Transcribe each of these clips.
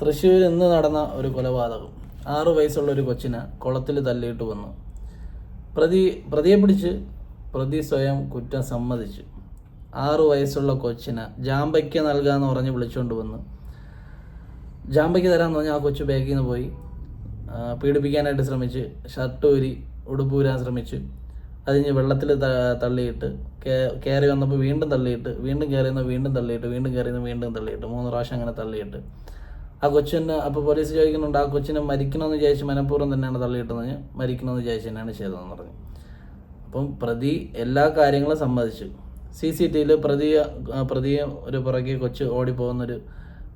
തൃശ്ശൂർ ഇന്ന് നടന്ന ഒരു കൊലപാതകം. ആറു വയസ്സുള്ള ഒരു കൊച്ചിനെ കുളത്തിൽ തല്ലിയിട്ട് വന്നു. പ്രതി പ്രതിയെ പിടിച്ച് പ്രതി സ്വയം കുറ്റം സമ്മതിച്ചു. ആറു വയസ്സുള്ള കൊച്ചിനെ ജാമ്പയ്ക്ക് നൽകാന്ന് പറഞ്ഞ് വിളിച്ചുകൊണ്ട് വന്നു. ജാമ്പയ്ക്ക് തരാമെന്ന് പറഞ്ഞാൽ ആ കൊച്ചു ബാഗിൽ നിന്ന് പോയി. പീഡിപ്പിക്കാനായിട്ട് ശ്രമിച്ച് ഷർട്ട് ഊരി ഉടുപ്പ് ഊരാൻ ശ്രമിച്ചു അതിഞ്ഞ് വെള്ളത്തിൽ തള്ളിയിട്ട് കയറി വന്നപ്പോൾ വീണ്ടും തള്ളിയിട്ട് വീണ്ടും കയറി വീണ്ടും തള്ളിയിട്ട് വീണ്ടും കയറി വീണ്ടും തള്ളിയിട്ട് മൂന്ന് പ്രാവശ്യം അങ്ങനെ തള്ളിയിട്ട് ആ കൊച്ചിന് അപ്പോൾ പോലീസ് ചോദിക്കുന്നുണ്ട് ആ കൊച്ചിനെ മരിക്കണമെന്ന് വിചാരിച്ച് മനഃപൂർവം തന്നെയാണ് തള്ളിയിട്ടെന്ന് മരിക്കണമെന്ന് വിചാരിച്ച് തന്നെയാണ് ചെയ്തതെന്ന് പറഞ്ഞു. അപ്പം പ്രതി എല്ലാ കാര്യങ്ങളും സമ്മതിച്ചു. സി സി ടിയിൽ പ്രതി പ്രതിയെ ഒരു പുറകെ കൊച്ച് ഓടിപ്പോകുന്നൊരു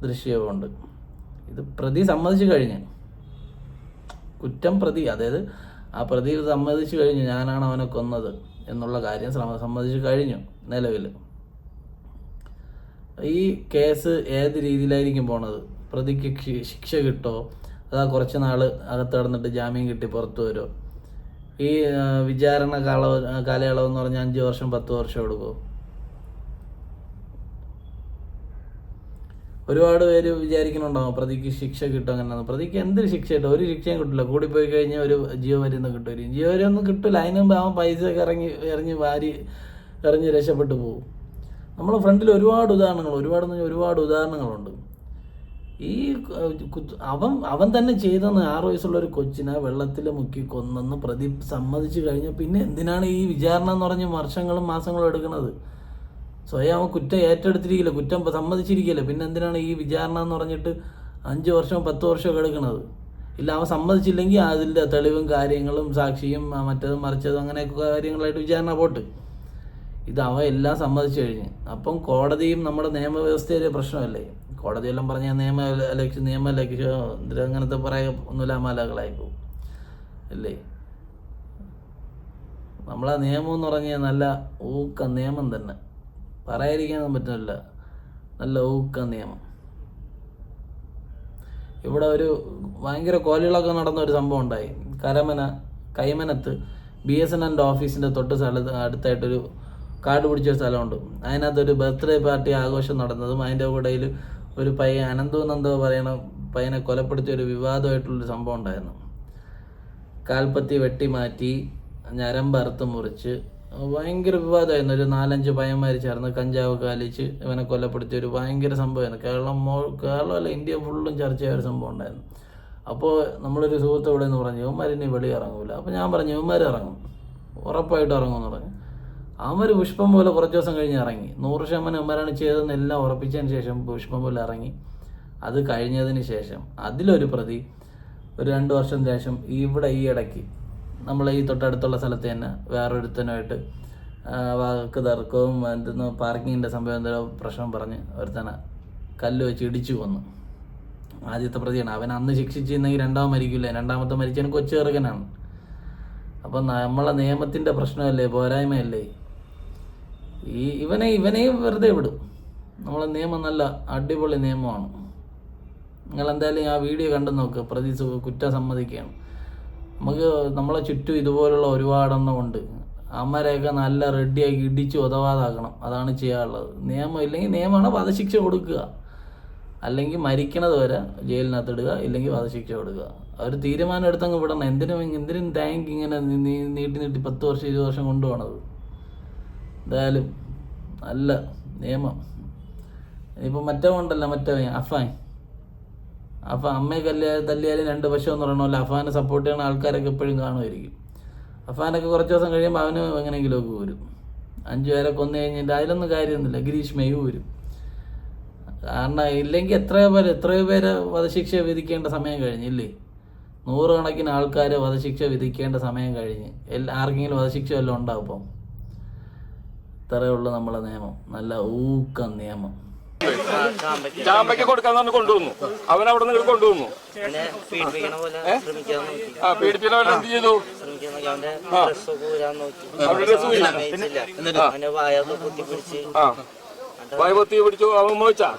ദൃശ്യമുണ്ട് ഇത് പ്രതി സമ്മതിച്ചു കഴിഞ്ഞ്. കുറ്റം പ്രതി അതായത് ആ പ്രതി സമ്മതിച്ചു കഴിഞ്ഞു ഞാനാണ് അവനെ കൊന്നത് എന്നുള്ള കാര്യം സമ്മതിച്ചു കഴിഞ്ഞു നിലവിൽ ഈ കേസ് ഏത് രീതിയിലായിരിക്കും പോണത്? പ്രതിക്ക് ശിക്ഷ കിട്ടോ? അതാ കുറച്ച് നാൾ അകത്ത് കിടന്നിട്ട് ജാമ്യം കിട്ടി പുറത്തു വരുമോ ഈ വിചാരണ കാല കാലയളവ് എന്ന് പറഞ്ഞാൽ അഞ്ച് വർഷം പത്ത് വർഷം എടുക്കും. ഒരുപാട് പേര് വിചാരിക്കുന്നുണ്ടാവും പ്രതിക്ക് ശിക്ഷ കിട്ടും അങ്ങനെ പ്രതിക്ക് എന്ത് ശിക്ഷ കിട്ടും? ഒരു ശിക്ഷയും കിട്ടില്ല. പോയി കഴിഞ്ഞാൽ ഒരു ജീവമരുന്ന് കിട്ടും ജീവമരുന്ന് കിട്ടില്ല. അതിന് മുമ്പ് അവൻ പൈസ ഇറങ്ങി എറിഞ്ഞ് വാരി എറിഞ്ഞ് രക്ഷപ്പെട്ടു പോകും നമ്മുടെ ഫ്രണ്ടിൽ ഒരുപാട് ഉദാഹരണങ്ങൾ ഒരുപാട് ഒരുപാട് ഉദാഹരണങ്ങളുണ്ട്. ഈ അവൻ അവൻ തന്നെ ചെയ്തെന്ന് ആറു വയസ്സുള്ള ഒരു കൊച്ചിനെ വെള്ളത്തിൽ മുക്കി കൊന്നെന്ന് പ്രതി സമ്മതിച്ചു കഴിഞ്ഞാൽ പിന്നെ എന്തിനാണ് ഈ വിചാരണ എന്ന് പറഞ്ഞ് വർഷങ്ങളും മാസങ്ങളും എടുക്കുന്നത്? സ്വയം അവൻ കുറ്റം ഏറ്റെടുത്തിരിക്കില്ല കുറ്റം സമ്മതിച്ചിരിക്കില്ല. പിന്നെ എന്തിനാണ് ഈ വിചാരണ എന്ന് പറഞ്ഞിട്ട് അഞ്ച് വർഷം പത്ത് വർഷമൊക്കെ എടുക്കുന്നത്? ഇല്ല അവൻ സമ്മതിച്ചില്ലെങ്കിൽ അതിന്റെ തെളിവും കാര്യങ്ങളും സാക്ഷിയും മറ്റേതും മറിച്ചതും അങ്ങനെയൊക്കെ കാര്യങ്ങളായിട്ട് വിചാരണ പോട്ട്. ഇത് അവ എല്ലാം സമ്മതിച്ചു കഴിഞ്ഞ്. അപ്പം കോടതിയും നമ്മുടെ നിയമവ്യവസ്ഥയിലെ പ്രശ്നമല്ലേ? കോടതിയെല്ലാം പറഞ്ഞ നിയമ ലക്ഷ്യ നിയമ ലക്ഷ്യ അങ്ങനത്തെ പറയാ ഒന്നുമില്ല പോകും. അല്ലേ? നമ്മളെ നിയമം എന്ന് പറഞ്ഞാൽ നല്ല ഊക്ക നിയമം തന്നെ. പറയാതിരിക്കാനൊന്നും പറ്റില്ല നല്ല ഊക്ക നിയമം. ഇവിടെ ഒരു ഭയങ്കര കോലുകളൊക്കെ നടന്ന ഒരു സംഭവം ഉണ്ടായി. കരമന കൈമനത്ത് ബി എസ് എൻ എന്റെ ഓഫീസിന്റെ തൊട്ട് സ്ഥലത്ത് അടുത്തായിട്ടൊരു കാട് പിടിച്ചൊരു സ്ഥലമുണ്ട്. അതിനകത്തൊരു ബർത്ത്ഡേ പാർട്ടി ആഘോഷം നടന്നതും അതിന്റെ കൂടെയിൽ ഒരു പയ്യൻ അനന്തോ നന്ദോ പറയണ പയ്യനെ കൊലപ്പെടുത്തിയ ഒരു വിവാദമായിട്ടുള്ളൊരു സംഭവം ഉണ്ടായിരുന്നു. കാൽപ്പത്തി വെട്ടി മാറ്റി ഞരമ്പറുത്ത് മുറിച്ച് ഭയങ്കര വിവാദമായിരുന്നു. ഒരു നാലഞ്ച് പയ്യന്മാർ ചേർന്ന് കഞ്ചാവ് കാലിച്ച് ഇവനെ കൊലപ്പെടുത്തിയ ഒരു ഭയങ്കര സംഭവമായിരുന്നു. കേരളം മോ കേരളമല്ല ഇന്ത്യ ഫുള്ളും ചർച്ചയായ ഒരു സംഭവം ഉണ്ടായിരുന്നു. അപ്പോൾ നമ്മളൊരു സുഹൃത്ത് ഇവിടെ നിന്ന് പറഞ്ഞു ഇവന്മാരിനി വെളിയിറങ്ങൂല. അപ്പോൾ ഞാൻ പറഞ്ഞു ഇവന്മാർ ഇറങ്ങും. ഉറപ്പായിട്ട് ഇറങ്ങുമെന്ന് പറഞ്ഞു. അവന്മാർ പുഷ്പം പോലെ കുറച്ച് ദിവസം കഴിഞ്ഞ് ഇറങ്ങി. നൂറ് ശതമാനം ഉമ്മരാണ് ചെയ്തതെന്ന് എല്ലാം ഉറപ്പിച്ചതിന് ശേഷം പുഷ്പം പോലെ ഇറങ്ങി. അത് കഴിഞ്ഞതിന് ശേഷം അതിലൊരു പ്രതി ഒരു രണ്ട് വർഷം ശേഷം ഇവിടെ ഈ ഇടയ്ക്ക് നമ്മൾ ഈ തൊട്ടടുത്തുള്ള സ്ഥലത്ത് തന്നെ വേറൊരുത്തനുമായിട്ട് വാക്ക് തർക്കവും എന്തെന്ന് പാർക്കിങ്ങിന്റെ സംഭവം എന്തോ പ്രശ്നം പറഞ്ഞ് ഒരുത്തനെ കല്ല് വെച്ച് ഇടിച്ചു കൊന്നു. ആദ്യത്തെ പ്രതിയാണ്. അവൻ അന്ന് ശിക്ഷിച്ചിരുന്നെങ്കിൽ രണ്ടാമത് മരിക്കില്ല? രണ്ടാമത്തെ മരിച്ചവൻ കൊച്ചു ചെറുക്കനാണ്. അപ്പം നമ്മളെ നിയമത്തിന്റെ പ്രശ്നമല്ലേ? പോരായ്മയല്ലേ? ഈ ഇവനെ ഇവനെയും വെറുതെ വിടും. നമ്മളെ നിയമം നല്ല അടിപൊളി നിയമമാണ്. നിങ്ങൾ എന്തായാലും ആ വീഡിയോ കണ്ടു നോക്ക്. പ്രതി കുറ്റം സമ്മതിക്കുകയാണ് നമുക്ക് നമ്മളെ ചുറ്റും ഇതുപോലുള്ള ഒരുപാടെണ്ണം ഉണ്ട്. അമ്മരെയൊക്കെ നല്ല റെഡിയാക്കി ഇടിച്ച് ഉതവാതാക്കണം. അതാണ് ചെയ്യാനുള്ളത്. നിയമം ഇല്ലെങ്കിൽ നിയമമാണ് വധശിക്ഷ കൊടുക്കുക. അല്ലെങ്കിൽ മരിക്കണത് വരെ ജയിലിനകത്ത് ഇടുക ഇല്ലെങ്കിൽ വധശിക്ഷ കൊടുക്കുക. അവർ തീരുമാനം എടുത്തങ്ങ് വിടണം. എന്തിനും എന്തിനും ടാങ്ക് ഇങ്ങനെ നീട്ടി നീട്ടി പത്ത് വർഷം ഇരുപത് വർഷം കൊണ്ടുപോകണത് എന്തായാലും നല്ല നിയമം. ഇനിയിപ്പോൾ മറ്റേ ഉണ്ടല്ലോ മറ്റേ അഫാൻ അപ്പൊ അമ്മയെ കല്യാ തല്ലിയാലും രണ്ട് വശം എന്ന് പറയണ പോലെ അഫാനെ സപ്പോർട്ട് ചെയ്യുന്ന ആൾക്കാരൊക്കെ എപ്പോഴും കാണുമായിരിക്കും. അഫാനൊക്കെ കുറച്ച് ദിവസം കഴിയുമ്പോൾ അവന് എങ്ങനെയെങ്കിലുമൊക്കെ വരും. അഞ്ചു പേരെ കൊന്നു കഴിഞ്ഞിട്ട് അതിലൊന്നും കാര്യമൊന്നുമില്ല. ഗിരീഷ് മെയ് വരും. കാരണം ഇല്ലെങ്കിൽ എത്രയോ പേര് എത്രയോ പേര് വധശിക്ഷ വിധിക്കേണ്ട സമയം കഴിഞ്ഞില്ലേ നൂറുകണക്കിന് ആൾക്കാർ വധശിക്ഷ വിധിക്കേണ്ട സമയം കഴിഞ്ഞ്. എല്ലാ ആർക്കെങ്കിലും വധശിക്ഷ വല്ലതും ഉണ്ടാവും ഇപ്പം. ഇത്രയേ ഉള്ളൂ നമ്മളെ നിയമം. നല്ല ഊക്ക നിയമം. ചാമ്പയ്ക്ക് കൊടുക്കാൻ തന്നെ കൊണ്ടുവന്നു. അവൻ അവിടെ നിന്ന് കൊണ്ടുവന്നു. പീഡിപ്പിക്കണ പോലെ ആ പീഡിപ്പിച്ചവൻ എന്ത് ചെയ്തു? പിടിച്ചു അവൻ മോഹിച്ചാ?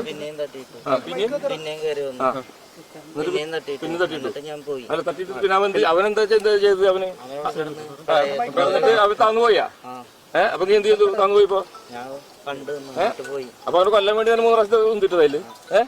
പിന്നെയും തട്ടിയിട്ടു. പിന്നെയും? കയറി വന്നു. അല്ല തട്ടിട്ട് പിന്നെ അവൻ അവൻ എന്താ ചെയ്തത് അവന്? ആ, അപ്പൊ എന്നിട്ട് അവൻ താന്നു പോയാ? ഏഹ് അപ്പൊ നീ എന്ത് ചെയ്തു? താന്നു പോയിപ്പോ ഞാൻ കണ്ടു പോയി. അപ്പൊ അവന് കൊല്ലം വേണ്ടി തന്നെ മൂന്ന് പ്രാവശ്യത്തെ തിട്ടതായില്ലേ ഏഹ്